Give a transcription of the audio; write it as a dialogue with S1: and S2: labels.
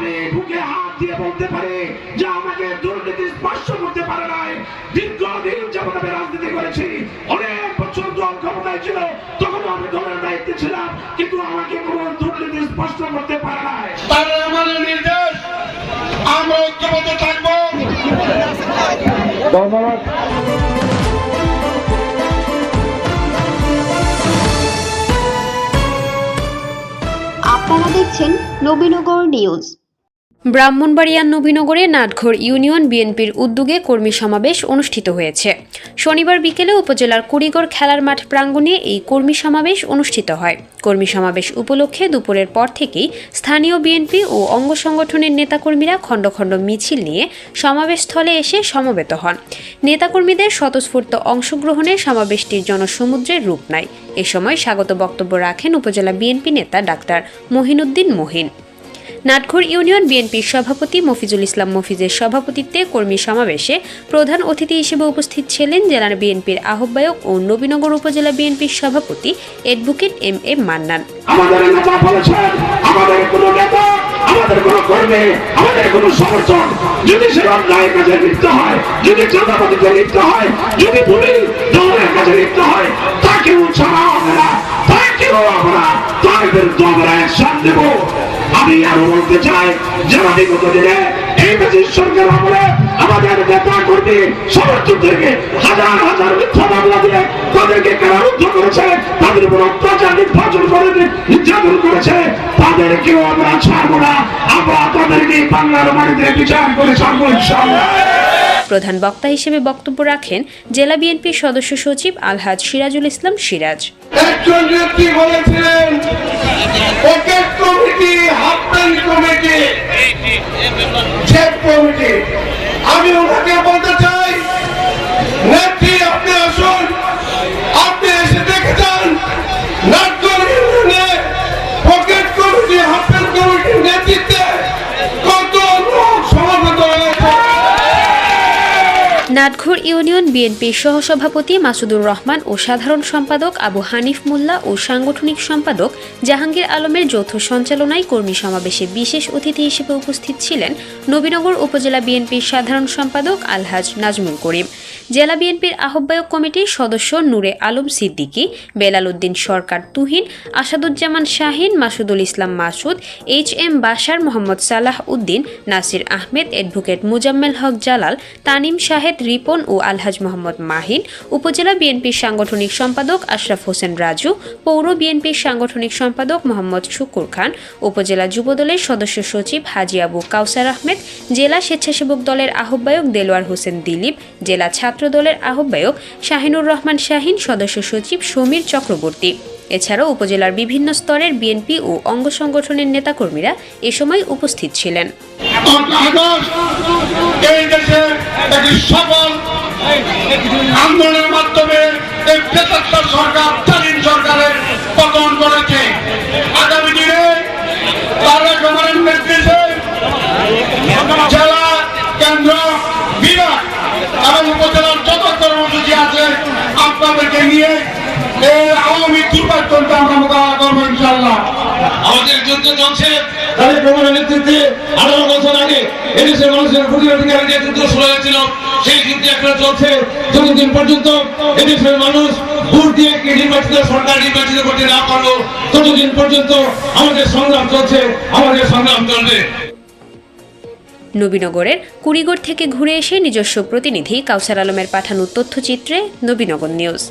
S1: আমি বুকে হাত দিয়ে বলতে পারি যে আমাকে দুর্নীতি স্পর্শ করতে পারে নাই। দীর্ঘদিন যেমন আমি রাজনীতি করেছি। অনেক বছর দল ক্ষমতায় ছিল তখন আমি দলের দায়িত্বে ছিলাম কিন্তু আমাকে কোনো দুর্নীতি স্পর্শ করতে পারে নাই।
S2: তারা আমাদের নির্দেশ আমরা ঐক্যবদ্ধ থাকব।
S3: ধন্যবাদ।
S4: আপনারা দেখছেন নবীনগর নিউজ।
S5: ব্রাহ্মণবাড়িয়ার নবীনগরে নাটঘর ইউনিয়ন বিএনপির উদ্যোগে কর্মী সমাবেশ অনুষ্ঠিত হয়েছে। শনিবার বিকেলে উপজেলার কুড়িগড় খেলার মাঠ প্রাঙ্গণে এই কর্মী সমাবেশ অনুষ্ঠিত হয়। কর্মী সমাবেশ উপলক্ষে দুপুরের পর থেকেই স্থানীয় বিএনপি ও অঙ্গ সংগঠনের নেতাকর্মীরা খণ্ড খণ্ড মিছিল নিয়ে সমাবেশস্থলে এসে সমবেত হন। নেতাকর্মীদের স্বতঃস্ফূর্ত অংশগ্রহণে সমাবেশটির জনসমুদ্রের রূপ নেয়। এ সময় স্বাগত বক্তব্য রাখেন উপজেলা বিএনপি নেতা ডাক্তার মহিনুদ্দিন মহিন। নাটঘর ইউনিয়ন বিএনপির সভাপতি মফিজুল ইসলাম মফিজের সভাপতিত্বে কর্মী সমাবেশে প্রধান অতিথি হিসেবে উপস্থিত ছিলেন জেলার বিএনপির আহ্বায়ক ও নবীনগর উপজেলা বিএনপির সভাপতি অ্যাডভোকেট এম এ মান্নান।
S1: আমি আরও বলতে চাই, যারা বিগত দিনে এই দেশের সরকার আমলে আমাদের নেতা কর্মী, সমর্থকদেরকে হাজার হাজার মিথ্যা মামলা দিয়ে তাদেরকে কারারুদ্ধ করেছে, তাদের উপর অত্যাচার নির্বাচন করে নির্যাতন করেছে, তাদেরকেও আমরা ছাড়বো না। আমরা তাদেরকে বাংলার মাটিতে বিচার করে ছাড়বো, ইনশাআল্লাহ।
S5: প্রধান বক্তা হিসেবে বক্তব্য রাখেন জেলা বিএনপির সদস্য সচিব আলহাজ সিরাজুল ইসলাম সিরাজ।
S2: একজন নেত্রী বলেছিলেন pocket committee half pant committee check committee. আমি ওনাকে বলতে চাই
S5: নাটঘর ইউনিয়ন বিএনপির সহসভাপতি মাসুদুর রহমান ও সাধারণ সম্পাদক আবু হানিফ মোল্লা ও সাংগঠনিক সম্পাদক জাহাঙ্গীর আলমের যৌথ সঞ্চালনায় কর্মী সমাবেশে বিশেষ অতিথি হিসেবে উপস্থিত ছিলেন নবীনগর উপজেলা বিএনপির সাধারণ সম্পাদক আলহাজ নাজমুল করিম। জেলা বিএনপির আহ্বায়ক কমিটির সদস্য Nure Alam Siddiqui, Belal Uddin Sarkar Tuhin, Asaduzzaman Shahin, Masudul Islam Masud, H M Bashar Mohammad Salah Uddin, Nasir Ahmed, advocate Muzammel Haque Jalal, Tanim Shahed Ripon ও আলহাজ মোহাম্মদ মাহিন, উপজেলা বিএনপির সাংগঠনিক সম্পাদক আশরাফ হোসেন রাজু, পৌর বিএনপির সাংগঠনিক সম্পাদক মোহাম্মদ শুকুর খান, উপজেলা যুবদলের সদস্য সচিব হাজি আবু কাউসার আহমেদ, জেলা স্বেচ্ছাসেবক দলের আহ্বায়ক দেলোয়ার হোসেন দিলীপ, জেলা ছাত্র দলের আহ্বায়ক শাহিনুর রহমান শাহিন, সদস্য সচিব সমীর চক্রবর্তী। এছাড়াও উপজেলার বিভিন্ন স্তরের বিএনপি ও অঙ্গ সংগঠনের নেতাকর্মীরা এ সময় উপস্থিত ছিলেন।
S2: আন্দোলনের মাধ্যমে সরকার সরকারের পতন করেছে আগামী দিনে তারা জেলা কেন্দ্র বিভাগ এবং উপজেলার যত কর্মসূচি আছে আপনাদেরকে নিয়ে আওয়ামী দুর্ভাগ্যটা আমরা মোকাবেলা করব ইনশাল্লাহ
S6: আমাদের যুদ্ধ চলছে। তাদের প্রমাণের নেতৃত্বে আঠারো বছর আগে এদেশের মানুষের প্রতি অধিকারে যে যুদ্ধ শুরু হয়েছিল। সেই যুদ্ধ এখনও চলছে। যতদিন পর্যন্ত এদেশের মানুষ ভোট দিয়ে কে নির্বাচিত সরকার নির্বাচিত করতে না পারল ততদিন পর্যন্ত আমাদের সংগ্রাম চলছে আমাদের সংগ্রাম চলবে।
S5: নবীনগরের কুড়িগড় থেকে ঘুরে এসে নিজস্ব প্রতিনিধি কাউসার আলমের পাঠানো তথ্যচিত্রে নবীনগর নিউজ।